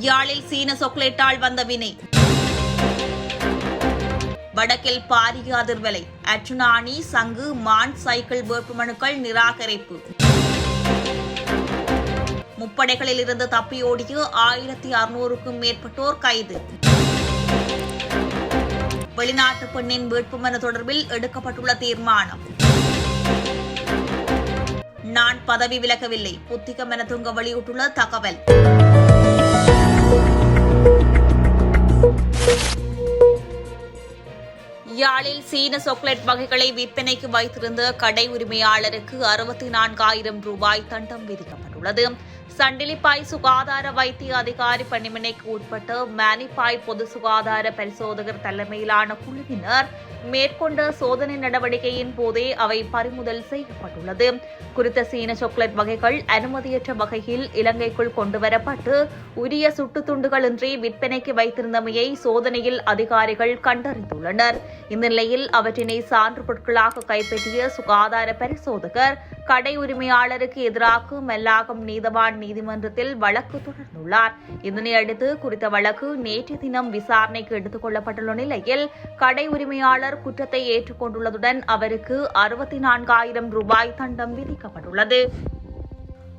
யாழில் சீன சொக்லேட்டால் வந்த வினை. வடக்கில் பாரிய அதிர்வலை அச்சுனானி சங்கு மான் சைக்கிள் வேட்புமனுக்கள் நிராகரிப்பு. முப்படைகளில் இருந்து தப்பியோடிய ஆயிரத்தி அறுநூறுக்கும் மேற்பட்டோர் கைது. வெளிநாட்டு பெண்ணின் வேட்புமனு தொடர்பில் எடுக்கப்பட்டுள்ள தீர்மானம். நான் பதவி விலகவில்லை. புத்திகம் என துங்க வெளியிட்டுள்ள தகவல். யாழில் சீன சாக்லேட் வகைகளை விற்பனைக்கு வைத்திருந்த கடை உரிமையாளருக்கு அறுபத்தி நான்காயிரம் ரூபாய் தண்டம் விதிக்கப்பட்டுள்ளது சண்டிலிப்பாய் சுகாதார வைத்திய அதிகாரி பணிமனைக்கு உட்பட்டு மேனிப்பாய் பொது சுகாதார பரிசோதகர் தலைமையிலான குழுவினர் மேற்கொண்ட சோதனை நடவடிக்கையின் போதே அவை பறிமுதல் செய்யப்பட்டுள்ளது. குறித்த சீன சாக்லேட் வகைகள் அனுமதியற்ற வகையில் இலங்கைக்குள் கொண்டுவரப்பட்டு உரிய சுட்டுத்துண்டுகளின்றி விற்பனைக்கு வைத்திருந்தமையை சோதனையில் அதிகாரிகள் கண்டறிந்துள்ளனர். இந்த நிலையில் அவற்றினை சான்று பொருட்களாக கைப்பற்றிய சுகாதார பரிசோதகர் கடை உரிமையாளருக்கு எதிராக மெல்லாகம் நீதவான் நீதிமன்றத்தில் வழக்கு தொடர்ந்துள்ளார். இதனையடுத்து குறித்த வழக்கு நேற்று தினம் விசாரணைக்கு எடுத்துக் கொள்ளப்பட்டுள்ள நிலையில் கடை உரிமையாளர் குற்றத்தை ஏற்றுக்கொண்டுள்ளதுடன் அவருக்கு அறுபத்தி நான்காயிரம் ரூபாய் தண்டம் விதிக்கப்பட்டுள்ளது.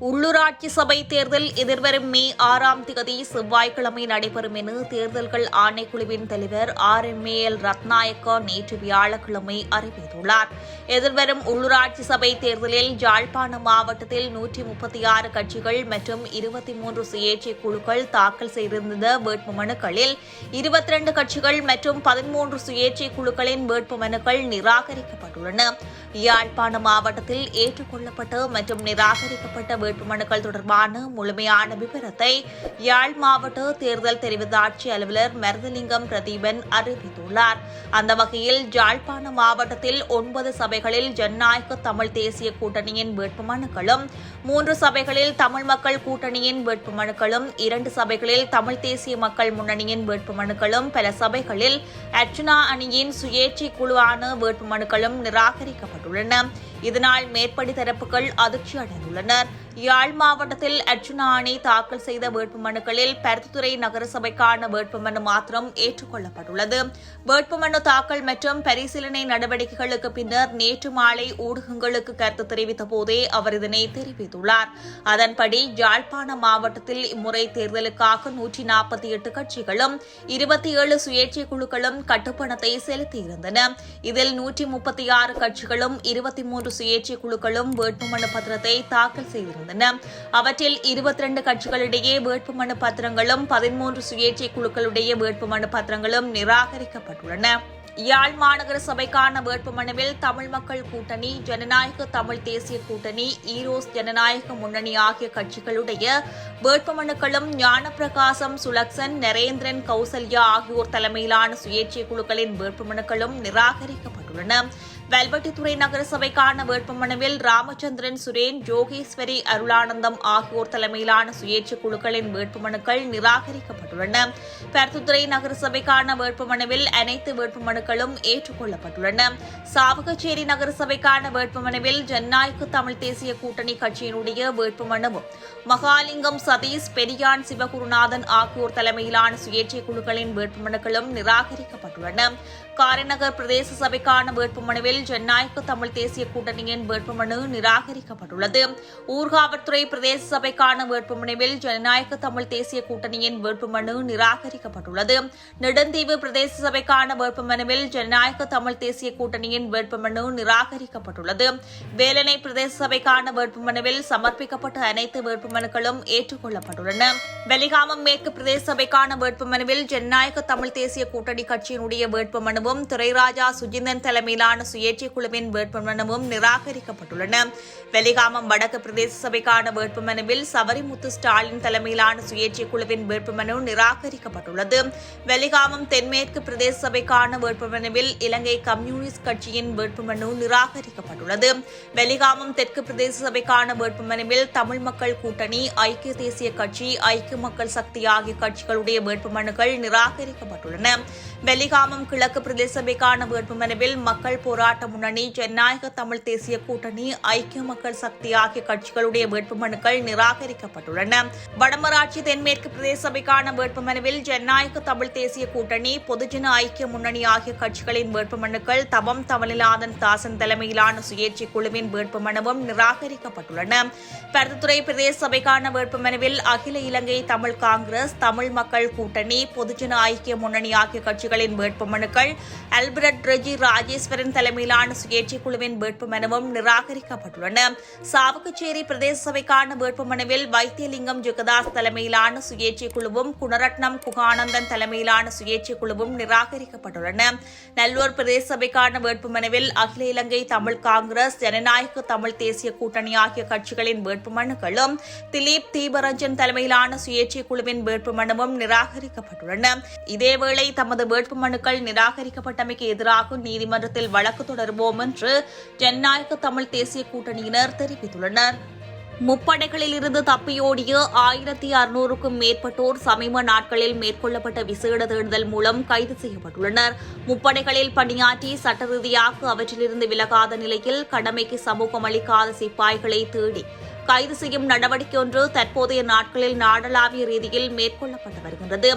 உள்ளூராட்சி சபை தேர்தல் எதிர்வரும் மே ஆறாம் தேதி செவ்வாய்க்கிழமை நடைபெறும் என தேர்தல்கள் ஆணைக்குழுவின் தலைவர் R M A L Ratnayake நேற்று வியாழக்கிழமை அறிவித்துள்ளார். எதிர்வரும் உள்ளூராட்சி சபை தேர்தலில் ஜாழ்ப்பாணம் மாவட்டத்தில் நூற்றி முப்பத்தி ஆறு கட்சிகள் மற்றும் இருபத்தி மூன்று சுயேட்சை குழுக்கள் தாக்கல் செய்திருந்த வேட்புமனுக்களில் இருபத்தி இரண்டு கட்சிகள் மற்றும் பதிமூன்று சுயேட்சை குழுக்களின் வேட்புமனுக்கள் நிராகரிக்கப்பட்டுள்ளன. யாழ்ப்பாணம் மாவட்டத்தில் ஏற்றுக்கொள்ளப்பட்ட மற்றும் நிராகரிக்கப்பட்ட வேட்புமனுக்கள் தொடர்பான முழுமையான விவரத்தை யாழ் மாவட்ட தேர்தல் தெரிவித்தாட்சி அலுவலர் மருதலிங்கம் பிரதீபன் அறிவித்துள்ளார். அந்த வகையில் ஜாழ்ப்பாண மாவட்டத்தில் ஒன்பது சபைகளில் ஜனநாயக தமிழ் தேசிய கூட்டணியின் வேட்புமனுக்களும் மூன்று சபைகளில் தமிழ் மக்கள் கூட்டணியின் வேட்புமனுக்களும் இரண்டு சபைகளில் தமிழ் தேசிய மக்கள் முன்னணியின் வேட்புமனுக்களும் பல சபைகளில் அர்ச்சுனா அணியின் சுயேட்சை குழுவான வேட்புமனுக்களும் நிராகரிக்கப்பட்டுள்ளன. இதனால் மேற்படி தரப்புகள் அதிர்ச்சி அடைந்துள்ளனர் யாழ் மாவட்டத்தில் அர்ஜுனா அணி தாக்கல் செய்த வேட்புமனுக்களில் பருத்தித்துறை நகரசபைக்கான வேட்புமனு மாத்திரம் ஏற்றுக்கொள்ளப்பட்டுள்ளது. வேட்புமனு தாக்கல் மற்றும் பரிசீலனை நடவடிக்கைகளுக்கு பின்னர் நேற்று மாலை ஊடகங்களுக்கு கருத்து தெரிவித்த போதே அவர் இதனை தெரிவித்துள்ளார். அதன்படி யாழ்ப்பாண மாவட்டத்தில் இம்முறை தேர்தலுக்காக நூற்றி நாற்பத்தி எட்டு கட்சிகளும் இருபத்தி ஏழு சுயேட்சை குழுக்களும் கட்டுப்பணத்தை செலுத்தியிருந்தன. இதில் நூற்றி முப்பத்தி ஆறு கட்சிகளும் இருபத்தி மூன்று சுயேட்சை குழுக்களும் வேட்புமனு பத்திரத்தை தாக்கல் செய்திருந்தன. அவற்றில் இருபத்தி ரெண்டு கட்சிகளிடையே வேட்புமனு பத்திரங்களும் பதிமூன்று சுயேட்சை குழுக்களுடைய வேட்புமனு பத்திரங்களும் நிராகரிக்கப்பட்டுள்ளன. யாழ் மாநகர சபைக்கான வேட்புமனுவில் தமிழ் மக்கள் கூட்டணி ஜனநாயக தமிழ் தேசிய கூட்டணி ஈரோஸ் ஜனநாயக முன்னணி ஆகிய கட்சிகளுடைய வேட்புமனுக்களும் ஞானப்பிரகாசம் சுலக்சன் நரேந்திரன் கௌசல்யா ஆகியோர் தலைமையிலான சுயேட்சை குழுக்களின் வேட்புமனுக்களும் நிராகரிக்கப்பட்டுள்ளன. வெல்வெட்டித்துறை நகர சபைக்கான வேட்புமனுவில் ராமச்சந்திரன் சுரேன் ஜோகேஸ்வரி அருளானந்தம் ஆகியோர் தலைமையிலான சுயேட்சை குழுக்களின் வேட்புமனுக்கள் நிராகரிக்கப்பட்டுள்ளன. பருத்துத்துறை நகர சபைக்கான வேட்புமனுவில் அனைத்து வேட்புமனுக்களும் ஏற்றுக்கொள்ளப்பட்டுள்ளன. சாவகச்சேரி நகர சபைக்கான வேட்புமனுவில் ஜனநாயக தமிழ் தேசிய கூட்டணி கட்சியினுடைய வேட்புமனுவும் மகாலிங்கம் சதீஷ் பெரியான் சிவகுருநாதன் ஆகியோர் தலைமையிலான சுயேட்சை குழுக்களின் வேட்புமனுக்களும் நிராகரிக்கப்பட்டுள்ளன. காரைநகர் பிரதேச சபைக்கான வேட்புமனுவில் ஜனநாயக தமிழ் தேசிய கூட்டணியின் வேட்புமனு நிராகரிக்கப்பட்டுள்ளது. ஊர்காவற்துறை பிரதேச சபைக்கான வேட்புமனுவில் ஜனநாயக தமிழ் தேசிய கூட்டணியின் வேட்புமனு நிராகரிக்கப்பட்டுள்ளது. நெடுந்தீவு பிரதேச சபைக்கான வேட்புமனுவில் ஜனநாயக தமிழ் தேசிய கூட்டணியின் வேட்புமனு நிராகரிக்கப்பட்டுள்ளது. வேலனை பிரதேச சபைக்கான வேட்புமனுவில் சமர்ப்பிக்கப்பட்ட அனைத்து வேட்புமனுக்களும் ஏற்றுக்கொள்ளப்பட்டுள்ளன. வெலிகாமம் மேற்கு பிரதேச சபைக்கான வேட்புமனுவில் ஜனநாயக தமிழ் தேசிய கூட்டணி கட்சியினுடைய வேட்புமனு வேட்புமனுவும் துரைராஜா சுஜிந்தன் தலைமையிலான சுயேட்சை குழுவின் வேட்புமனுவும் நிராகரிக்கப்பட்டுள்ளன. வெலிகாமம் வடக்கு பிரதேச சபைக்கான வேட்புமனுவில் சபரிமுத்து ஸ்டாலின் தலைமையிலான சுயேட்சை குழுவின் வேட்புமனு நிராகரிக்கப்பட்டுள்ளது. வெலிகாமம் தென்மேற்கு பிரதேச சபைக்கான வேட்புமனுவில் இலங்கை கம்யூனிஸ்ட் கட்சியின் வேட்புமனு நிராகரிக்கப்பட்டுள்ளது. வெலிகாமம் தெற்கு பிரதேச சபைக்கான வேட்புமனுவில் தமிழ் மக்கள் கூட்டணி ஐக்கிய தேசிய கட்சி ஐக்கிய மக்கள் சக்தி ஆகிய கட்சிகளுடைய வேட்புமனுக்கள் நிராகரிக்கப்பட்டுள்ளன. வெலிகாமம் கிழக்கு பிரதேச சபைக்கான வேட்புமனுவில் மக்கள் போராட்ட முன்னணி ஜனநாயக தமிழ் தேசிய கூட்டணி ஐக்கிய மக்கள் சக்தி ஆகிய கட்சிகளுடைய வேட்புமனுக்கள் நிராகரிக்கப்பட்டுள்ளன. வடமராட்சி தென்மேற்கு பிரதேச சபைக்கான வேட்புமனுவில் ஜனநாயக தமிழ் தேசிய கூட்டணி பொதுஜன ஐக்கிய முன்னணி ஆகிய கட்சிகளின் வேட்புமனுக்கள் தவம் தமிழ்நாதன் தாசன் தலைமையிலான சுயேட்சை குழுவின் வேட்புமனுவும் நிராகரிக்கப்பட்டுள்ளன. பருத்துறை பிரதேச சபைக்கான வேட்புமனுவில் அகில இலங்கை தமிழ் காங்கிரஸ் தமிழ் மக்கள் கூட்டணி பொதுஜன ஐக்கிய முன்னணி ஆகிய கட்சிகளின் வேட்புமனுக்கள் அல்பர்ட் ரெஜி ராஜேஸ்வரன் தலைமையிலான சுயேட்சை குழுவின் வேட்புமனுவும் நிராகரிக்கப்பட்டுள்ளன. சாவகச்சேரி பிரதேச சபைக்கான வேட்புமனுவில் வைத்தியலிங்கம் ஜெகதாஸ் தலைமையிலான சுயேட்சை குழுவும் குணரட்னம் குகானந்தன் தலைமையிலான சுயேட்சை குழுவும் நிராகரிக்கப்பட்டுள்ளன. நல்லூர் பிரதேச சபைக்கான வேட்புமனுவில் அகில இலங்கை தமிழ் காங்கிரஸ் ஜனநாயக தமிழ் தேசிய கூட்டணி ஆகிய கட்சிகளின் வேட்புமனுக்களும் திலீப் தீபரஞ்சன் தலைமையிலான சுயேட்சை குழுவின் வேட்புமனுவும் நிராகரிக்கப்பட்டுள்ளன. இதேவேளை தமது வேட்புமனுக்கள் நிராகரிக்கப்பட்டமைக்கு எதிராக நீதிமன்றத்தில் வழக்கு தொடருவோம் என்று ஜனநாயக தமிழ் தேசிய கூட்டணியினர் தெரிவித்துள்ளனர். முப்படைகளில் இருந்து தப்பியோடிய ஆயிரத்தி அறுநூறுக்கும் மேற்பட்டோர் சமீப நாட்களில் மேற்கொள்ளப்பட்ட விசேட தேடுதல் மூலம் கைது செய்யப்பட்டுள்ளனர். முப்படைகளில் பணியாற்றி சட்ட ரீதியாக அவற்றிலிருந்து விலகாத நிலையில் கடமைக்கு சமூகம் அளிக்காத சிப்பாய்களை தேடி கைது செய்யும் நடவடிக்கை ஒன்று தற்போதைய நாட்களில் நாடளாவிய ரீதியில் மேற்கொள்ளப்பட்டு வருகின்றது.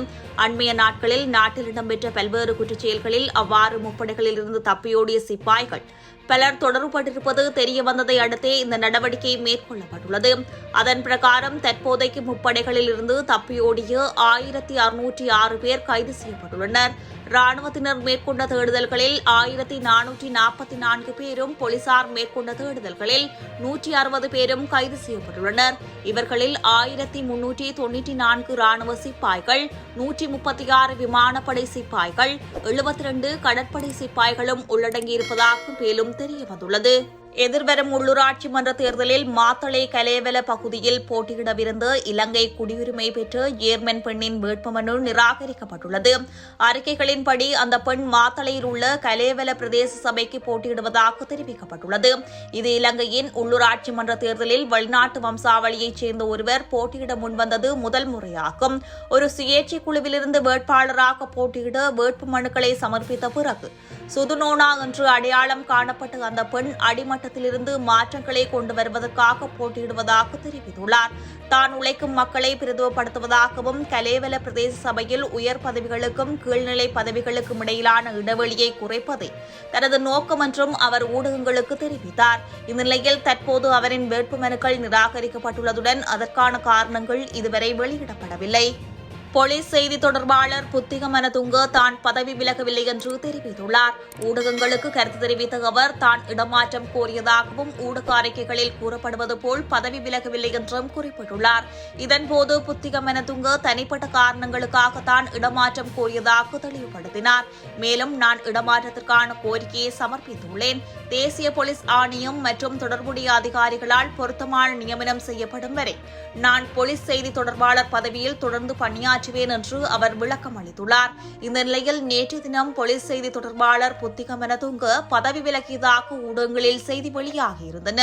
அண்மைய நாட்களில் நாட்டில் இடம்பெற்ற பல்வேறு குற்றச்செயல்களில் அவ்வாறு முப்படைகளில் இருந்து தப்பியோடிய சிப்பாய்கள். பலர் தொடர்புபட்டிருப்பது தெரிய வந்ததை அடுத்தே இந்த நடவடிக்கை மேற்கொள்ளப்பட்டுள்ளது. அதன் பிரகாரம் தற்போதைக்கு முப்படைகளில் இருந்து தப்பியோடிய ஆயிரத்தி அறுநூற்றி ஆறு பேர் கைது செய்யப்பட்டுள்ளனர். ராணுவத்தினர் மேற்கொண்ட தேடுதல்களில் ஆயிரத்தி நானூற்றி நாற்பத்தி நான்கு பேரும் போலீசார் மேற்கொண்ட தேடுதல்களில் நூற்றி அறுபது பேரும் கைது செய்யப்பட்டுள்ளனர். இவர்களில் ஆயிரத்தி முன்னூற்றி தொன்னூற்றி நான்கு ராணுவ சிப்பாய்கள் நூற்றி முப்பத்தி ஆறு விமானப்படை சிப்பாய்கள் எழுபத்தி இரண்டு கடற்படை சிப்பாய்களும் உள்ளடங்கியிருப்பதாக மேலும் தெரியவந்துள்ளது எதிர்வரும் உள்ளூராட்சி மன்ற தேர்தலில் மாத்தளை கலேவல பகுதியில் போட்டியிடவிருந்த இலங்கை குடியுரிமை பெற்ற ஏர்மன் பெண்ணின் வேட்புமனு நிராகரிக்கப்பட்டுள்ளது. அறிக்கைகளின்படி அந்த பெண் மாத்தளையில் உள்ள கலேவல பிரதேச சபைக்கு போட்டியிடுவதாக தெரிவிக்கப்பட்டுள்ளது. இது இலங்கையின் உள்ளூராட்சி மன்ற தேர்தலில் வெளிநாட்டு வம்சாவளியைச் சேர்ந்த ஒருவர் போட்டியிட முன்வந்தது முதல் முறையாகும். ஒரு சுயேட்சை குழுவிலிருந்து வேட்பாளராக போட்டியிட வேட்புமனுக்களை சமர்ப்பித்த பிறகு சுதுனோனா என்று அடையாளம் காணப்பட்ட அந்த பெண் அடிமட்டத்திலிருந்து மாற்றங்களை கொண்டு வருவதற்காக போட்டியிடுவதாக தெரிவித்துள்ளார். தான் உழைக்கும் மக்களை பிரதிவப்படுத்துவதாகவும் கலேவல பிரதேச சபையில் உயர் பதவிகளுக்கும் கீழ்நிலை பதவிகளுக்கும் இடையிலான இடைவெளியை குறைப்பதே தனது நோக்கம் என்றும் அவர் ஊடகங்களுக்கு தெரிவித்தார். இந்நிலையில் தற்போது அவரின் வேட்புமனுக்கள் நிராகரிக்கப்பட்டுள்ளதுடன் அதற்கான காரணங்கள் இதுவரை வெளியிடப்படவில்லை. போலீஸ் செய்தி தொடர்பாளர் புத்திகமன துங்க தான் பதவி விலகவில்லை என்று தெரிவித்துள்ளார். ஊடகங்களுக்கு கருத்து தெரிவித்த அவர் தான் இடமாற்றம் கோரியதாகவும் ஊடக அறிக்கைகளில் கூறப்படுவது போல் பதவி விலகவில்லை என்றும் குறிப்பிட்டுள்ளார். இதன்போது புத்திகமன துங்க தனிப்பட்ட காரணங்களுக்காக தான் இடமாற்றம் கோரியதாக தெளிவுபடுத்தினார். மேலும் நான் இடமாற்றத்திற்கான கோரிக்கையை சமர்ப்பித்துள்ளேன். தேசிய போலீஸ் ஆணையம் மற்றும் தொடர்புடைய அதிகாரிகளால் பொருத்தமான நியமனம் செய்யப்படும் வரை நான் போலீஸ் செய்தி தொடர்பாளர் பதவியில் தொடர்ந்து பணியாற்றுவேன் என்று அவர் விளக்கம் அளித்துள்ளார். இந்த நிலையில் நேற்று தினம் போலீஸ் செய்தி தொடர்பாளர் புத்திகமனதுங்க பதவி விலகியதாக ஊடகங்களில் செய்தி வெளியாகியிருந்தன